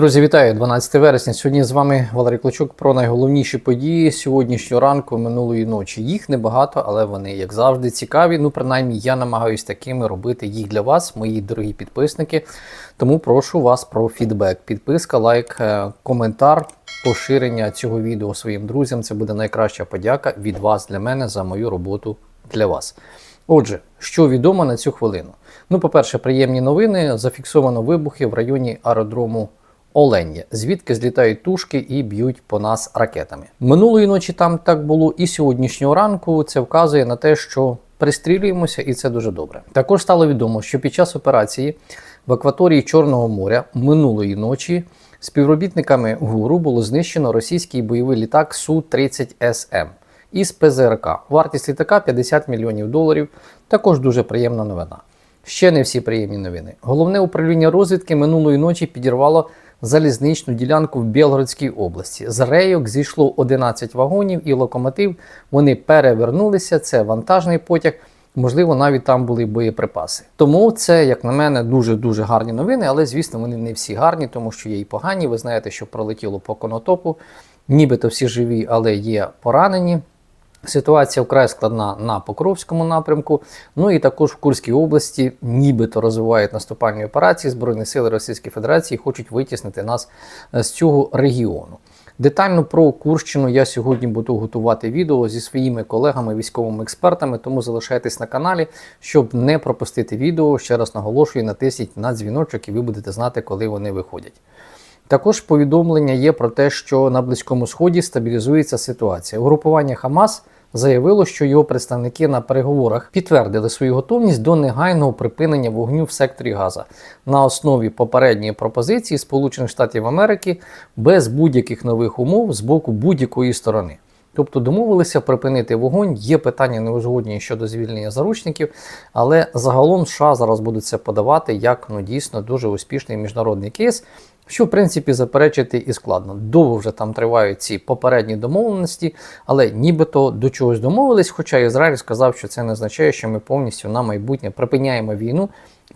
Друзі, вітаю! 12 вересня. Сьогодні з вами Валерій Клочук про найголовніші події сьогоднішнього ранку минулої ночі. Їх небагато, але вони, як завжди, цікаві. Ну, принаймні, я намагаюсь такими робити їх для вас, мої дорогі підписники. Тому прошу вас про фідбек. Підписка, лайк, е, коментар, поширення цього відео своїм друзям. Це буде найкраща подяка від вас для мене за мою роботу для вас. Отже, що відомо на цю хвилину? Ну, по-перше, приємні новини. Зафіксовано вибухи в районі аеродрому Оленя, звідки злітають тушки і б'ють по нас ракетами. Минулої ночі там так було, і сьогоднішнього ранку це вказує на те, що пристрілюємося, і це дуже добре. Також стало відомо, що під час операції в акваторії Чорного моря минулої ночі співробітниками ГУРу було знищено російський бойовий літак Су-30СМ із ПЗРК. Вартість літака 50 мільйонів доларів. Також дуже приємна новина. Ще не всі приємні новини. Головне управління розвідки минулої ночі підірвало залізничну ділянку в Білгородській області. З рейок зійшло 11 вагонів і локомотив. Вони перевернулися. Це вантажний потяг. Можливо, навіть там були боєприпаси. Тому це, як на мене, дуже дуже гарні новини, але звісно, вони не всі гарні, тому що є і погані. Ви знаєте, що пролетіло по конотопу. Нібито всі живі, але є поранені. Ситуація вкрай складна на Покровському напрямку. Ну і також в Курській області, нібито розвивають наступальні операції Збройні сили Російської Федерації хочуть витіснити нас е, з цього регіону. Детально про Курщину я сьогодні буду готувати відео зі своїми колегами, військовими експертами, тому залишайтесь на каналі, щоб не пропустити відео. Ще раз наголошую, натисніть на дзвіночок, і ви будете знати, коли вони виходять. Також повідомлення є про те, що на Близькому Сході стабілізується ситуація. Угрупування Хамас заявило, що його представники на переговорах підтвердили свою готовність до негайного припинення вогню в секторі Газа на основі попередньої пропозиції Сполучених Штатів Америки без будь-яких нових умов з боку будь-якої сторони. Тобто домовилися припинити вогонь. Є питання неузгодні щодо звільнення заручників, але загалом США зараз будуть це подавати як ну дійсно дуже успішний міжнародний кейс. Що, в принципі, заперечити і складно. Довго вже там тривають ці попередні домовленості, але нібито до чогось домовились. Хоча Ізраїль сказав, що це не означає, що ми повністю на майбутнє припиняємо війну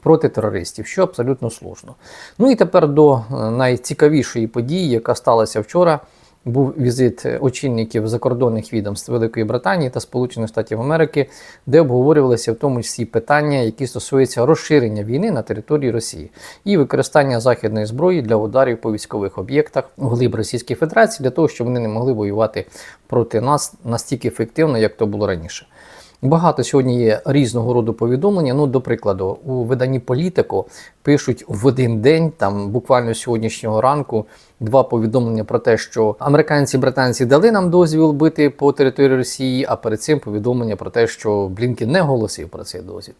проти терористів, що абсолютно слушно. Ну і тепер до найцікавішої події, яка сталася вчора був візит очільників закордонних відомств Великої Британії та Сполучених Штатів Америки, де обговорювалися в тому числі питання, які стосуються розширення війни на території Росії і використання західної зброї для ударів по військових об'єктах глиб Російської Федерації для того, щоб вони не могли воювати проти нас настільки ефективно, як то було раніше. Багато сьогодні є різного роду повідомлення. Ну, до прикладу, у виданні політико пишуть в один день, там буквально сьогоднішнього ранку, два повідомлення про те, що американці британці дали нам дозвіл бити по території Росії, а перед цим повідомлення про те, що Блінкін не голосив про цей дозвіл.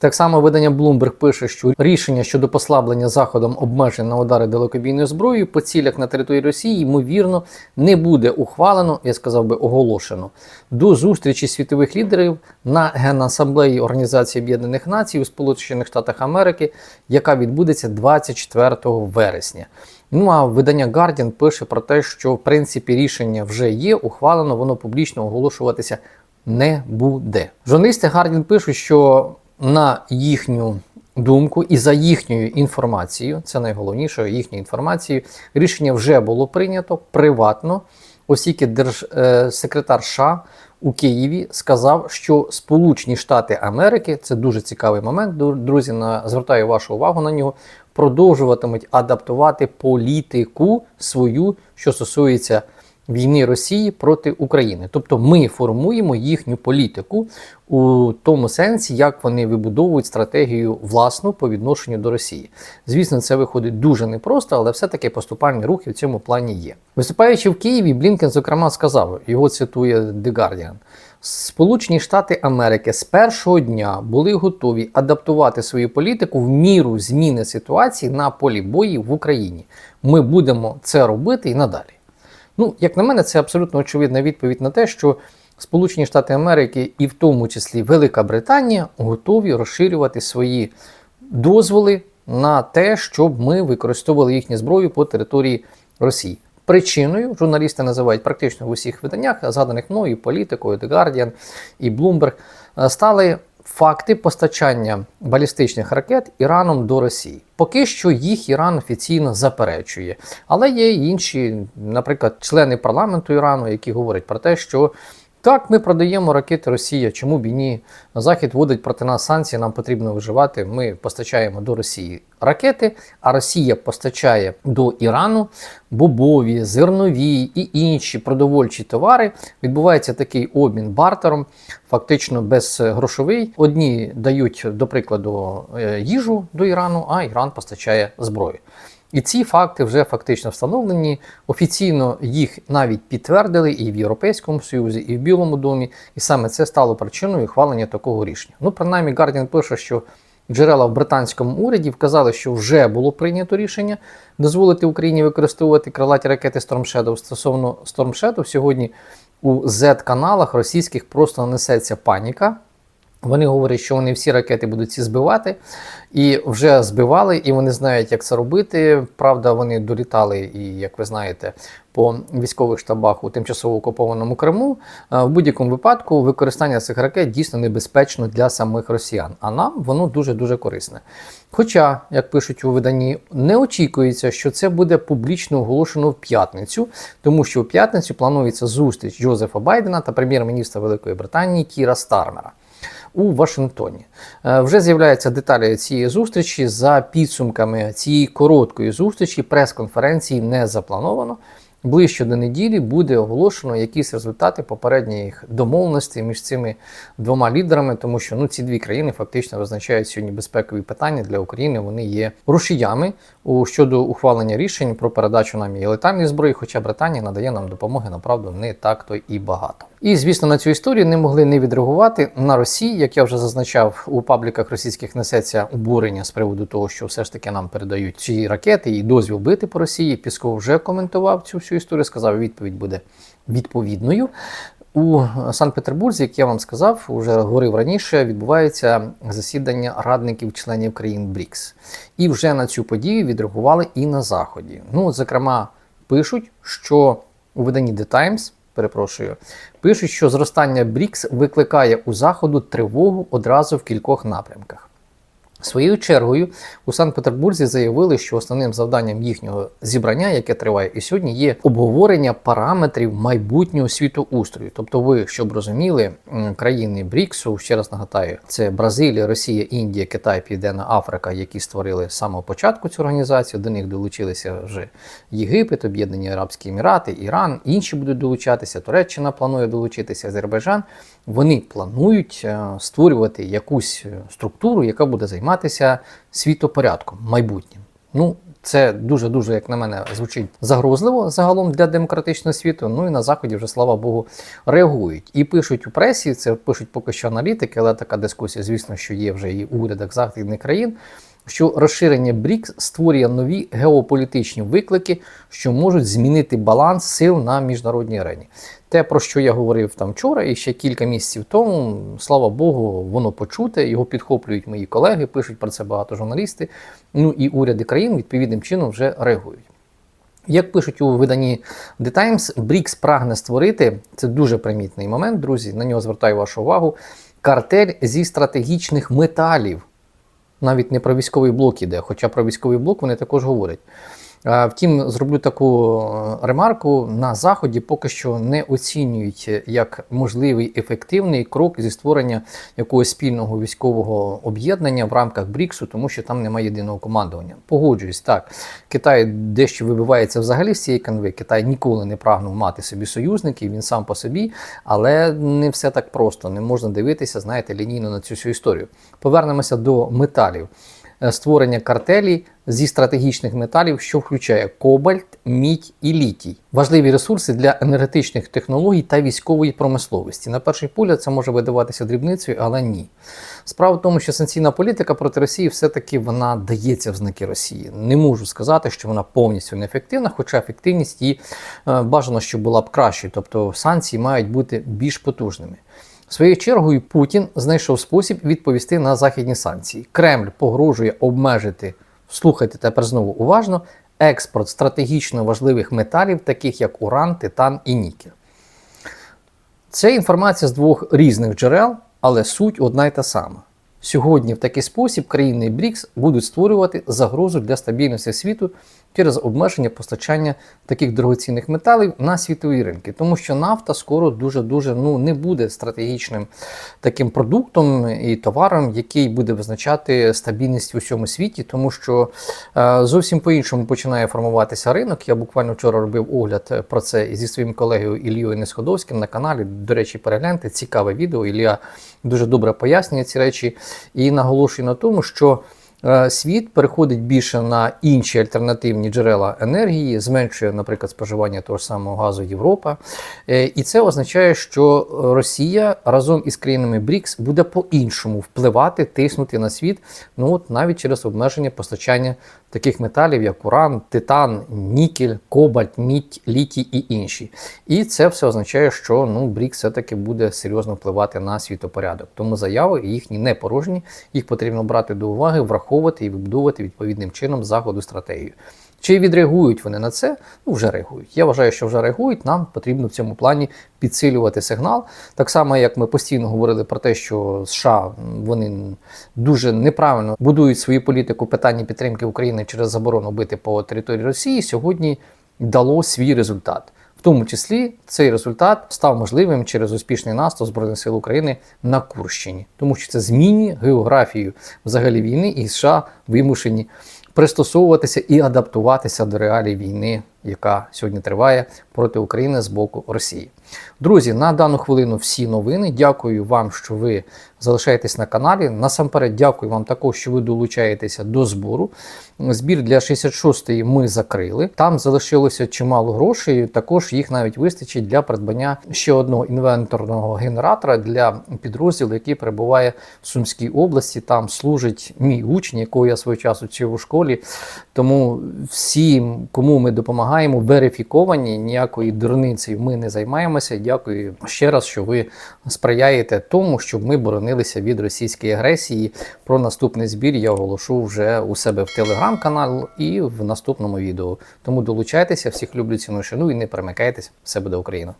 Так само видання Bloomberg пише, що рішення щодо послаблення заходом обмежень на удари далекобійною зброєю по цілях на території Росії ймовірно не буде ухвалено, я сказав би, оголошено до зустрічі світових лідерів на Генасамблеї Організації Об'єднаних Націй у Сполучених Штатах Америки, яка відбудеться 24 вересня. Ну а видання Guardian пише про те, що в принципі рішення вже є, ухвалено, воно публічно оголошуватися не буде. Журналісти Guardian пишуть, що на їхню думку і за їхньою інформацією, це найголовніше, їхньою інформацією, рішення вже було прийнято приватно, оскільки держсекретар США у Києві сказав, що Сполучені Штати Америки це дуже цікавий момент. Друзі, на звертаю вашу увагу на нього. Продовжуватимуть адаптувати політику свою, що стосується війни Росії проти України. Тобто ми формуємо їхню політику у тому сенсі, як вони вибудовують стратегію власну по відношенню до Росії. Звісно, це виходить дуже непросто, але все-таки поступальні рухи в цьому плані є. Виступаючи в Києві, Блінкен, зокрема, сказав, його цитує The Guardian, Сполучені Штати Америки з першого дня були готові адаптувати свою політику в міру зміни ситуації на полі бою в Україні. Ми будемо це робити і надалі. Ну, як на мене, це абсолютно очевидна відповідь на те, що Сполучені Штати Америки і в тому числі Велика Британія готові розширювати свої дозволи на те, щоб ми використовували їхню зброю по території Росії. Причиною журналісти називають практично в усіх виданнях, згаданих мною, і політикою, The Guardian і Bloomberg, стали факти постачання балістичних ракет Іраном до Росії. Поки що їх Іран офіційно заперечує, але є інші, наприклад, члени парламенту Ірану, які говорять про те, що так, ми продаємо ракети Росія, чому б і ні? Захід вводить проти нас санкції, нам потрібно виживати. Ми постачаємо до Росії ракети, а Росія постачає до Ірану бобові, зернові і інші продовольчі товари. Відбувається такий обмін бартером, фактично безгрошовий. Одні дають, до прикладу, е, їжу до Ірану, а Іран постачає зброю. І ці факти вже фактично встановлені. Офіційно їх навіть підтвердили і в Європейському Союзі, і в Білому домі. І саме це стало причиною ухвалення такого рішення. Ну, принаймні, Guardian пише, що джерела в британському уряді вказали, що вже було прийнято рішення дозволити Україні використовувати крилаті ракети Storm Shadow. Стосовно Storm Shadow, сьогодні у Z-каналах російських просто несеться паніка. Вони говорять, що вони всі ракети будуть ці збивати, і вже збивали, і вони знають, як це робити. Правда, вони долітали, і як ви знаєте, по військових штабах у тимчасово окупованому Криму. Е, В будь-якому випадку використання цих ракет дійсно небезпечно для самих росіян, а нам воно дуже дуже корисне. Хоча, як пишуть у виданні, не очікується, що це буде публічно оголошено в п'ятницю, тому що в п'ятницю планується зустріч Джозефа Байдена та прем'єр-міністра Великої Британії Кіра Стармера у Вашингтоні. Е, Вже з'являються деталі цієї зустрічі. За підсумками цієї короткої зустрічі прес-конференції не заплановано. Ближче до неділі буде оголошено якісь результати попередніх домовленостей між цими двома лідерами, тому що ну ці дві країни фактично визначають сьогодні безпекові питання для України. Вони є рушіями щодо ухвалення рішень про передачу нам і летальної зброї, хоча Британія надає нам допомоги направду не так то і багато. І звісно, на цю історію не могли не відреагувати на Росії, як я вже зазначав, у пабліках російських несеться обурення з приводу того, що все ж таки нам передають ці ракети і дозвіл бити по Росії. Пісков вже коментував цю всю історію. Сказав, відповідь буде відповідною. У Санкт-Петербурзі, як я вам сказав, вже говорив раніше, відбувається засідання радників членів країн БРІКС. І вже на цю подію відреагували і на Заході. Ну, зокрема, пишуть, що у виданні The Times, перепрошую, пишуть, що зростання БРІКС викликає у Заходу тривогу одразу в кількох напрямках. Своєю чергою у Санкт-Петербурзі заявили, що основним завданням їхнього зібрання, яке триває і сьогодні, є обговорення параметрів майбутнього світоустрою. Тобто, ви щоб розуміли, країни БРІКСу, ще раз нагадаю, це Бразилія, Росія, Індія, Китай, Південна Африка, які створили з самого початку цю організацію. До них долучилися вже Єгипет, Об'єднані Арабські Емірати, Іран, інші будуть долучатися. Туреччина планує долучитися, Азербайджан. Вони планують е, створювати якусь е, структуру, яка буде займатися світопорядком майбутнім. Ну, це дуже дуже, як на мене, звучить загрозливо загалом для демократичного світу. Ну і на заході вже слава Богу реагують і пишуть у пресі. Це пишуть поки що аналітики, але така дискусія, звісно, що є вже і у урядах західних країн. Що розширення БРІКС створює нові геополітичні виклики, що можуть змінити баланс сил на міжнародній арені. Те, про що я говорив там вчора і ще кілька місяців тому, слава Богу, воно почуте, його підхоплюють мої колеги, пишуть про це багато журналісти. Ну і уряди країн відповідним чином вже реагують. Як пишуть у виданні The Times, БРІКС прагне створити це дуже примітний момент, друзі. На нього звертаю вашу увагу. Картель зі стратегічних металів. Навіть не про військовий блок іде, хоча про військовий блок вони також говорять. А, Втім, зроблю таку е, ремарку: на заході поки що не оцінюють як можливий ефективний крок зі створення якогось спільного військового об'єднання в рамках БРІКСу, тому що там немає єдиного командування. Погоджуюсь, так Китай дещо вибивається взагалі з цієї канви. Китай ніколи не прагнув мати собі союзників, він сам по собі, але не все так просто. Не можна дивитися, знаєте, лінійно на цю всю історію. Повернемося до металів. Е, Створення картелі зі стратегічних металів, що включає кобальт, мідь і літій. Важливі ресурси для енергетичних технологій та військової промисловості. На перший погляд це може видаватися дрібницею, але ні. Справа в тому, що санкційна політика проти Росії все-таки вона дається в знаки Росії. Не можу сказати, що вона повністю неефективна, хоча ефективність її е, бажано, щоб була б кращою. Тобто санкції мають бути більш потужними. Своєю чергою Путін знайшов спосіб відповісти на західні санкції. Кремль погрожує обмежити, слухайте тепер знову уважно, експорт стратегічно важливих металів, таких як уран, титан і нікель. Це інформація з двох різних джерел. але суть одна й та сама. Сьогодні в такий спосіб країни БРІКС будуть створювати загрозу для стабільності світу через обмеження постачання таких дорогоцінних металів на світові ринки, тому що нафта скоро дуже дуже ну не буде стратегічним таким продуктом і товаром, який буде визначати стабільність в усьому світі, тому що е, зовсім по-іншому починає формуватися ринок. Я буквально вчора робив огляд е, про це зі своїм колегою Ілією Несходовським на каналі. До речі, перегляньте цікаве відео. Ілля дуже добре пояснює ці речі і наголошує на тому, що світ переходить більше на інші альтернативні джерела енергії, зменшує, наприклад, споживання того ж самого газу Європа. Е, І це означає, що Росія разом із країнами БРІКС буде по-іншому впливати, тиснути на світ, ну от навіть через обмеження постачання таких металів, як уран, титан, нікель, кобальт, мідь, літій і інші. І це все означає, що ну, брік все-таки буде серйозно впливати на світопорядок. Тому заяви їхні не порожні, їх потрібно брати до уваги, враховувати і вибудовувати відповідним чином заходу стратегію. Чи відреагують вони на це? Ну, вже реагують. Я вважаю, що вже реагують. Нам потрібно в цьому плані підсилювати сигнал. Так само, як ми постійно говорили про те, що США вони дуже неправильно будують свою політику питання підтримки України через заборону бити по території Росії. Сьогодні дало свій результат. В тому числі цей результат став можливим через успішний наступ Збройних сил України на Курщині, тому що це змінює географію взагалі війни, і США вимушені пристосовуватися і адаптуватися до реалій війни, яка сьогодні триває проти України з боку Росії. Друзі, на дану хвилину всі новини. Дякую вам, що ви залишаєтесь на каналі. Насамперед, дякую вам також, що ви долучаєтеся до збору. Збір для 66-ї ми закрили. Там залишилося чимало грошей. Також їх навіть вистачить для придбання ще одного інвенторного генератора для підрозділу, який перебуває в Сумській області. Там служить мій учень, якого я свого часу вчив у школі. Тому всім, кому ми допомагаємо, верифіковані, ніякої дурниці ми не займаємося. Дякую ще раз, що ви сприяєте тому, щоб ми боронилися від російської агресії. Про наступний збір я оголошу вже у себе в телеграм-канал і в наступному відео. Тому долучайтеся, всіх люблю ціну шану і не перемикайтесь. Все буде Україна!